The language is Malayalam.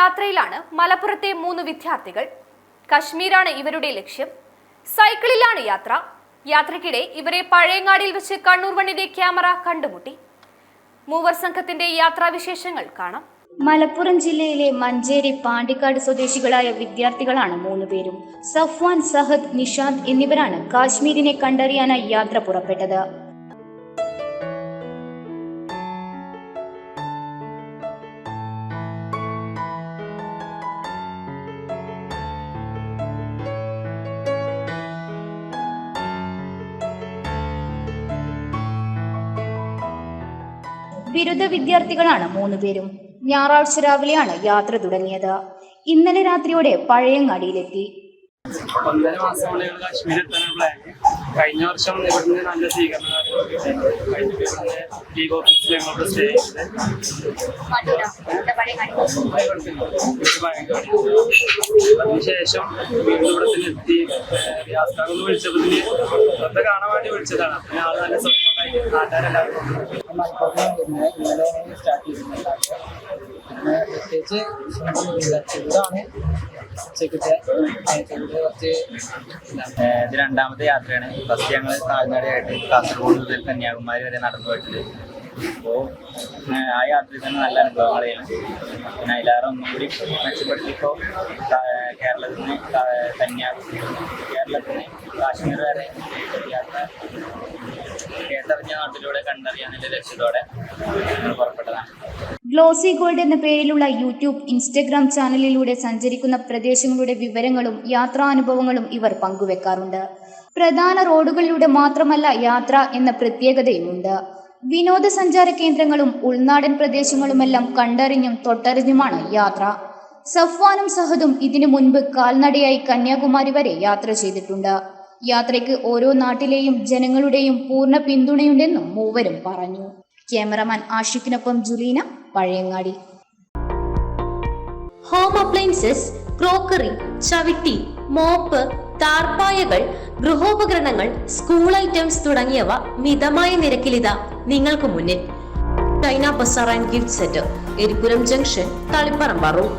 യാത്രയിലാണ് മലപ്പുറത്തെ മൂന്ന് വിദ്യാർത്ഥികൾ. കശ്മീരാണ് ഇവരുടെ ലക്ഷ്യം. സൈക്കിളിലാണ് യാത്ര. യാത്രക്കിടെ ഇവരെ പഴയങ്ങാടിയിൽ വെച്ച് കണ്ണൂർ വണ്ണിന്റെ ക്യാമറ കണ്ടുമുട്ടി. മൂവർ സംഘത്തിന്റെ യാത്രാവിശേഷങ്ങൾ കാണാം. മലപ്പുറം ജില്ലയിലെ മഞ്ചേരി പാണ്ടിക്കാട് സ്വദേശികളായ വിദ്യാർത്ഥികളാണ് മൂന്നുപേരും സഫ്വാൻ സഹദ് നിഷാദ് എന്നിവരാണ് കാശ്മീരിനെ കണ്ടറിയാനായി യാത്ര പുറപ്പെട്ടത്. ബിരുദ വിദ്യാർത്ഥികളാണ് മൂന്നുപേരും ഞായറാഴ്ച രാവിലെയാണ് യാത്ര തുടങ്ങിയത്. ഇന്നലെ രാത്രിയോടെ പഴയങ്ങാടിയിലെത്തി. ഒന്നര മാസം കൊണ്ട് കഴിഞ്ഞ വർഷം ഇവിടുന്ന് നല്ല സ്വീകരണം ലീഗ് ഓഫീസിൽ ഞങ്ങൾ സ്റ്റേ അതിനുശേഷം വീണ്ടും ഇവിടെ തന്നെ എത്തി യാത്രകൾ വിളിച്ചപ്പോൾ ഇവിടുത്തെ കാണാൻ വേണ്ടി വിളിച്ചതാണ് അപ്പൊ ആൾ നല്ല സപ്പോർട്ടായി നാട്ടുകാരെല്ലാവരും പ്രത്യേകിച്ച് ചൂടാണ്. ഇത് രണ്ടാമത്തെ യാത്രയാണ്. ഫസ്റ്റ് ഞങ്ങൾ കാൽനടയായിട്ട് കാസർഗോഡ് മുതൽ കന്യാകുമാരി വരെ നടന്നു പോയിട്ടുണ്ട്. അപ്പോൾ ആ യാത്രയിൽ തന്നെ നല്ല അനുഭവങ്ങളാണ് പിന്നെ അതിലേറെ ഒന്നും കൂടി മെച്ചപ്പെടുത്തിയപ്പോൾ കേരളത്തിൽ നിന്ന് കന്യാ കേരളത്തിൽ നിന്ന് കാശ്മീർ വരെ യാത്ര കേട്ടറിഞ്ഞ നാട്ടിലൂടെ കണ്ടറിയാനുള്ള ലക്ഷ്യത്തോടെ പുറപ്പെട്ടതാണ്. ഗ്ലോസി ഗോൾഡ് എന്ന പേരിലുള്ള യൂട്യൂബ് ഇൻസ്റ്റഗ്രാം ചാനലിലൂടെ സഞ്ചരിക്കുന്ന പ്രദേശങ്ങളുടെ വിവരങ്ങളും യാത്രാനുഭവങ്ങളും ഇവർ പങ്കുവെക്കാറുണ്ട്. പ്രധാന റോഡുകളിലൂടെ മാത്രമല്ല യാത്ര എന്ന പ്രത്യേകതയുമുണ്ട്. വിനോദസഞ്ചാര കേന്ദ്രങ്ങളും ഉൾനാടൻ പ്രദേശങ്ങളുമെല്ലാം കണ്ടറിഞ്ഞും തൊട്ടറിഞ്ഞുമാണ് യാത്ര. സഫ്വാനും സഹദും ഇതിനു മുൻപ് കാൽനടയായി കന്യാകുമാരി വരെ യാത്ര ചെയ്തിട്ടുണ്ട്. യാത്രയ്ക്ക് ഓരോ നാട്ടിലെയും ജനങ്ങളുടെയും പൂർണ പിന്തുണയുണ്ടെന്നും മൂവരും പറഞ്ഞു. Cameraman ആഷിഖിനൊപ്പം Juleena Pazhayangadi. Home appliances crockery ചവിട്ടി മോപ്പ് താർപ്പായകൾ ഗൃഹോപകരണങ്ങൾ സ്കൂൾ ഐറ്റംസ് തുടങ്ങിയവ മിതമായ നിരക്കിലിതാ നിങ്ങൾക്ക് മുന്നിൽ. China bazaar and gift centre Eripuram junction Taliparamba road